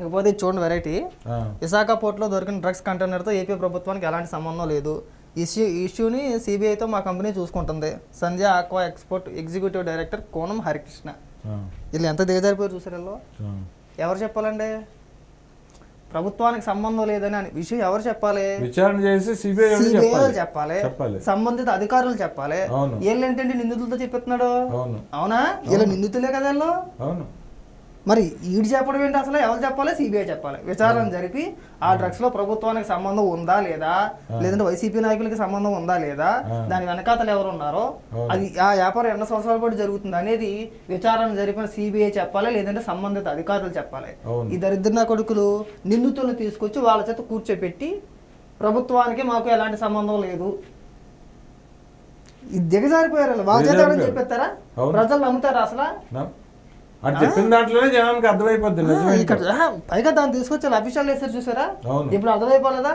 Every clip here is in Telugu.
ఇకపోతే ఇది చూడండి వెరైటీ విశాఖ పోర్టులో దొరికిన డ్రగ్స్ కంటైనర్తో ఏపీ ప్రభుత్వానికి ఎలాంటి సంబంధం లేదు. ఇష్యూ ఇష్యూని సిబిఐతో మా కంపెనీ చూసుకుంటుంది. Sanjay aqua export executive director Konam Harikrishna. వీళ్ళు ఎంత దిగజారిపోయారు చూసారు వీళ్ళు. ఎవరు చెప్పాలండి? ప్రభుత్వానికి సంబంధం లేదని అని. విషయం ఎవరు చెప్పాలి? విచారణ చేసి సిబిఐ చెప్పాలి. సంబంధిత అధికారులు చెప్పాలి. వీళ్ళు ఏంటంటే నిందితులతో చెప్పిస్తున్నాడు? అవును. అవునా? వీళ్ళు నిందితులే కదా వీళ్ళు? అవును. మరి ఈడు చెప్పడం ఏంటి అసలు? ఎవరు చెప్పాలి? సిబిఐ చెప్పాలి. విచారణ జరిపి ఆ డ్రగ్స్లో ప్రభుత్వానికి సంబంధం ఉందా లేదా? లేదంటే వైసీపీ నాయకులకి సంబంధం ఉందా లేదా. దాని వెనకాతలు ఎవరు ఉన్నారో. అది ఆ వ్యాపారం ఎన్ని సంవత్సరాల పాటు జరుగుతుంది అనేది విచారణ జరిపిన సిబిఐ చెప్పాలి లేదంటే సంబంధిత అధికారులు చెప్పాలి. ఈ దరిద్ర కొడుకులు నిందితులను తీసుకొచ్చి వాళ్ళ చేత కూర్చోపెట్టి ప్రభుత్వానికి మాకు ఎలాంటి సంబంధం లేదు. దిగజారిపోయారు వాళ్ళు. చేత. చెప్పేస్తారా. ప్రజలు నమ్ముతారా అసలు? చెప్పిన దాంట్లోనే జనానికి అర్థమైపోద్ది ఇక్కడ పైగా దాన్ని తీసుకొచ్చి అఫీషియల్ వేసారు చూసారా. ఇప్పుడు అర్థమైపోలేదా?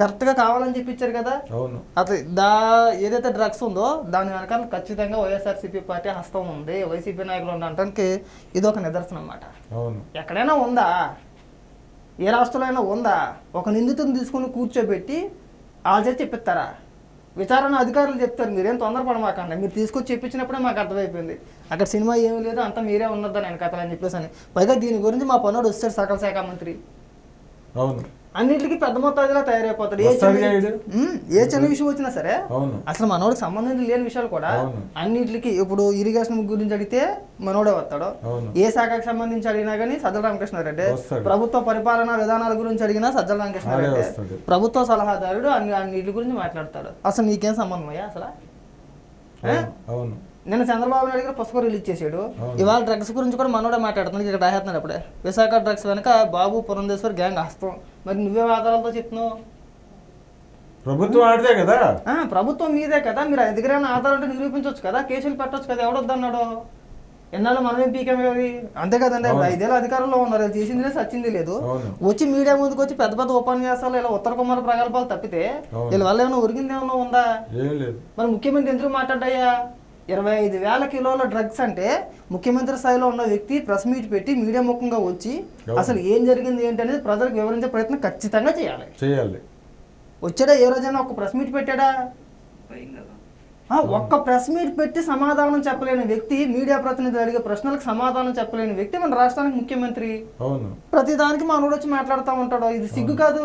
కరెక్ట్గా కావాలని చెప్పించారు కదా? అవును. అట్లా దా ఏదైతే డ్రగ్స్ ఉందో దాని వెనకాల ఖచ్చితంగా వైఎస్ఆర్సీపీ పార్టీ హస్తం ఉంది వైసీపీ నాయకులు ఉండటానికి ఇది ఒక నిదర్శనం అన్నమాట. అవును. ఎక్కడైనా ఉందా? ఏ రాష్ట్రంలో అయినా ఉందా? ఒక నిందితుని తీసుకుని కూర్చోబెట్టి వాళ్ళ చేతి చెప్పిస్తారా? విచారణ అధికారులు చెప్తారు మీరేం తొందరపడమాకండి మీరు తీసుకొచ్చి చెప్పించినప్పుడే మాకు అర్థమైపోయింది. అక్కడ సినిమా ఏం లేదు అంతా మీరే ఉన్నదని కథలు అని చెప్పేసి అని. పైగా దీని గురించి మా పనుడు వస్తాడు సకల శాఖ మంత్రి. అవును. అన్నిటికీ పెద్ద మొత్తాదిలో తయారైపోతాడు. ఏ చిన్న ఏ చిన్న విషయం వచ్చినా సరే అసలు మనోడికి సంబంధించి లేని విషయాలు కూడా. అన్నిటికి ఇప్పుడు ఇరిగేషన్ గురించి అడిగితే మనోడే వస్తాడు. ఏ శాఖకు సంబంధించి అడిగినా కానీ సజ్జల రామకృష్ణారెడ్డి. ప్రభుత్వ పరిపాలనా విధానాల గురించి అడిగినా సజ్జల రామకృష్ణారెడ్డి. ప్రభుత్వ సలహాదారుడు అన్ని అన్నిటి గురించి మాట్లాడతాడు. అసలు నీకేం సంబంధం అయ్యా అసలు? అవును. నిన్న చంద్రబాబు నాయుడు గారు పుస్తకం రిలీజ్ చేశాడు. ఇవాళ డ్రగ్స్ గురించి కూడా మనోడే మాట్లాడుతున్నాడు ఇక్కడ రాసేస్తున్నాడు అప్పుడే. విశాఖ డ్రగ్స్ వెనక బాబు పురంధేశ్వర్ గ్యాంగ్ హస్తం. మరి నువ్వే ఆధారాలతో చెప్తున్నావు? ప్రభుత్వం ఆడితే కదా? ఆ, ప్రభుత్వం మీదే కదా. మీరు ఏమైనా ఆధారం ఉంటే నిరూపించవచ్చు కదా కేసులు పెట్టొచ్చు కదా ఎవడొద్దన్నాడు? ఎన్నాళ్ళు మనం ఏం పీకామే అవి అంతే కదండి. ఐదేళ్ళు అధికారంలో ఉన్నారు అది చేసింది లేదు సచ్చింది లేదు. వచ్చి మీడియా ముందుకు వచ్చి పెద్ద పెద్ద ఉపన్యాసాలు ఇలా ఉత్తర కుమార ప్రగల్భాలు తప్పితే. వీళ్ళ వల్ల ఏమైనా ఉరిగింది ఏమైనా ఉందా? మరి ముఖ్యమంత్రి ఎందుకు మాట్లాడ్డాయా ఇరవై ఐదు వేల కిలోల డ్రగ్స్ అంటే ముఖ్యమంత్రి స్థాయిలో ఉన్న వ్యక్తి ప్రెస్ మీట్ పెట్టి మీడియా ముఖంగా వచ్చి. అసలు ఏం జరిగింది ఏంటి అనేది ప్రజలకు వివరించే ప్రయత్నం ఖచ్చితంగా చేయాలి. చేయాలి. వచ్చాడా ఏ రోజైనా ఒక ప్రెస్ మీట్ పెట్టాడా? ఒక్క ప్రెస్ మీట్ పెట్టి సమాధానం చెప్పలేని వ్యక్తి మీడియా ప్రతినిధులు అడిగే ప్రశ్నలకు సమాధానం చెప్పలేని వ్యక్తి మన రాష్ట్రానికి ముఖ్యమంత్రి. అవును. ప్రతిదానికి మనోడు వచ్చి మాట్లాడుతూ ఉంటాడు. ఇది సిగ్గు కాదు.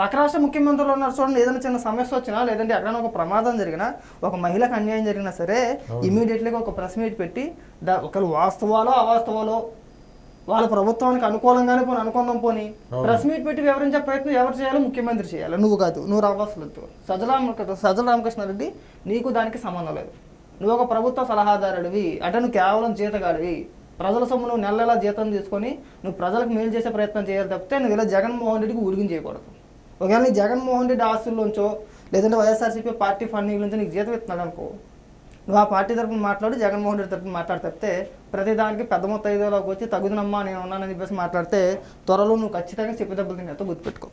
పక్క రాష్ట్ర ముఖ్యమంత్రులు ఉన్నారు చూడండి ఏదైనా చిన్న సమస్య వచ్చినా లేదంటే ఎక్కడైనా ఒక ప్రమాదం జరిగినా ఒక మహిళకు అన్యాయం జరిగినా సరే. ఇమీడియట్లీగా ఒక ప్రెస్ మీట్ పెట్టి దా ఒకరు వాస్తవాలో అవాస్తవాలో వాళ్ళ ప్రభుత్వానికి అనుకూలంగానే పోనీ అనుకుందాం పోని. ప్రెస్ మీట్ పెట్టి వివరించే ప్రయత్నం ఎవరు చేయాలో ముఖ్యమంత్రి చేయాలి. నువ్వు కాదు నువ్వు రావాల్సిన సజ్జల రామ సజ్జల రామకృష్ణారెడ్డి నీకు దానికి సంబంధం లేదు. నువ్వు ఒక ప్రభుత్వ సలహాదారుడివి అంటే నువ్వు కేవలం జీతగాడివి. ప్రజల సొమ్ము నువ్వు నెల నెలా జీతం తీసుకొని నువ్వు ప్రజలకు మేలు చేసే ప్రయత్నం చేయాలి తప్పితే నువ్వు ఇలా జగన్మోహన్ రెడ్డికి ఉరిగిం చేయకూడదు. ఒకవేళ నీ జగన్మోహన్ రెడ్డి ఆస్తుల్లోంచో లేదంటే వైఎస్ఆర్సీపీ పార్టీ ఫండింగ్ నుంచి నీకు జీతం ఇస్తున్నాడు అనుకో నువ్వు ఆ పార్టీ తరపున మాట్లాడి జగన్మోహన్ రెడ్డి తరపున మాట్లాడి తప్పితే ప్రతి దానికి పెద్ద మొత్తం ఐదులోకి వచ్చి తగుదనమ్మా నేను ఉన్నానని చెప్పేసి మాట్లాడితే త్వరలో నువ్వు ఖచ్చితంగా చెప్పి దెబ్బలు తినేతో గుర్తుపెట్టుకో.